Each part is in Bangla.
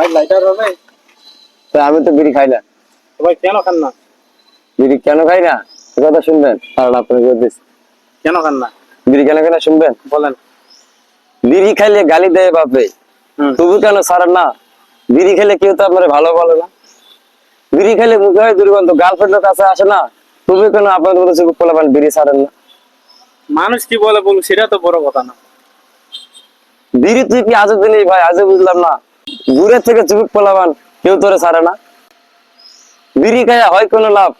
ভাই লাইটার হবে? তো আমি তো বিড়ি খাই না। ভাই কেন খান না? বিড়ি কেন খাই না? কথা শুনবেন। কারণ বলতেছি কেন খান না? বিড়ি কেন খাই না শুনবেন? বলেন। বিড়ি খাইলে গালি দেয় বাপে তবু কেন সারেন না? বিড়ি খেলে কেউ তো আপনার ভালো বলে না। বিড়ি খেলে মুখে হয় দুর্গন্ধ। গার্লফ্রেন্ডের কাছে আসে না। তবু কেন আপনার মতো পোলাপান বিড়ি সারেন না? মানুষ কি বলে বলুন সেটা তো বড় কথা না। বিড়ি তুই কি আজও দিনই ভাই? আজও বুঝলাম না। দূরের থেকে চুপ পোলাপান কেউ তোরে সারে না। বিড়ি খাইয়া হয় কোনো লাভ?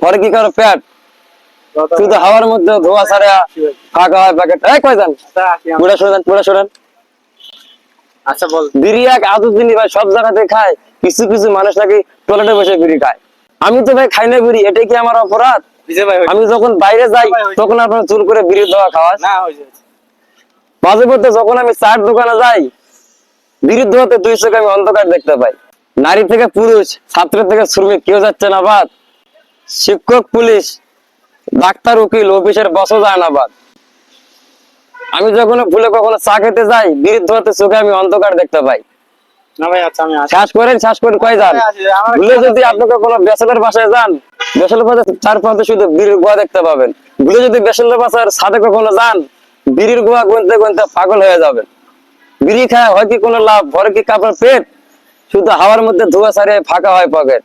পরে কি কারও শুধু হাওয়ার মধ্যে ধোয়া ফাঁকা হয় প্যাকেট এই কয় যান? আসি আমরা। পুরা শোনেন পুরা শোনেন আচ্ছা বল। বিড়ি এক আদত দিনই ভাই সব জায়গাতে খায়। কিছু কিছু মানুষ নাকি টয়লেটে বসে বিড়ি খায়। আমি তো ভাই খাই না বিড়ি এটা কি আমার অপরাধ? আমি যখন বাইরে যাই তখন আপনার চুল করে বিড়ি দেওয়া খাওয়া মাঝে মধ্যে যখন আমি চার দোকানে যাই বিড়ি ধোয়াতে দুই চোখে আমি অন্ধকার দেখতে পাই। নারী থেকে পুরুষ ছাত্র থেকে শ্রমিক কেউ যাচ্ছে না বাদ। শিক্ষক পুলিশ ডাক্তার উকিল অফিসের বসও যায় না বাদ। আমি যখন ভুলে কখনো চা খেতে যাই বিড়ি ধোয়াতে চোখে আমি অন্ধকার দেখতে পাই। আচ্ছা শ্বাস করেন শ্বাস করেন কয় যান? আমার ভুলে যদি আপনাকে কোনো বেসলের বাসায় যান বেসলের পাশে চার পাঁচে শুধু বিড়ির গোয়া দেখতে পাবেন। ভুলে যদি বেসলের বাসার সাথে কখনো যান বিড়ির গোয়া গুনতে গুনতে পাগল হয়ে যাবেন। বিড়ি খায় হয় কি কোনো লাভ? ভরে কি কাপড় পেট শুধু হাওয়ার মধ্যে ধোয়া সারিয়ে ফাঁকা হয় পকেট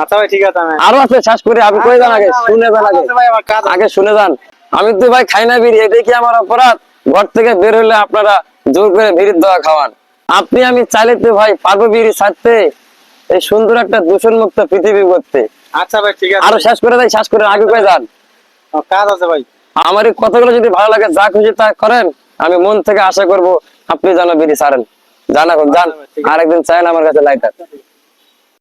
আচ্ছা ভাই ঠিক আছে আরও আছে শ্বাস করে আমি কই যান আগে? শুনে যান আগে। আচ্ছা আমার আগে শুনে যান। আমি তো ভাই খাই না বিড়ি কি আমার অপরাধ? ঘর থেকে বের হলে আপনারা জোর করে বিড়ির দেওয়া খাওয়ান। আপনি আমি চাইলে তো ভাই পারব বিড়ি ছাড়তে। এই সুন্দর একটা দূষণ মুক্ত পৃথিবী করতে আচ্ছা ভাই ঠিক আছে। আরও শেষ করে দেয় শেষ করে আগে কয়ে যান? কাজ আছে ভাই। আমার এই কথাগুলো যদি ভালো লাগে যা খুশি তা করেন। আমি মন থেকে আশা করব আপনি জানো বিড়ি সারেন জানা যান আচ্ছা। আরেকদিন চাইন আমার কাছে লাইটার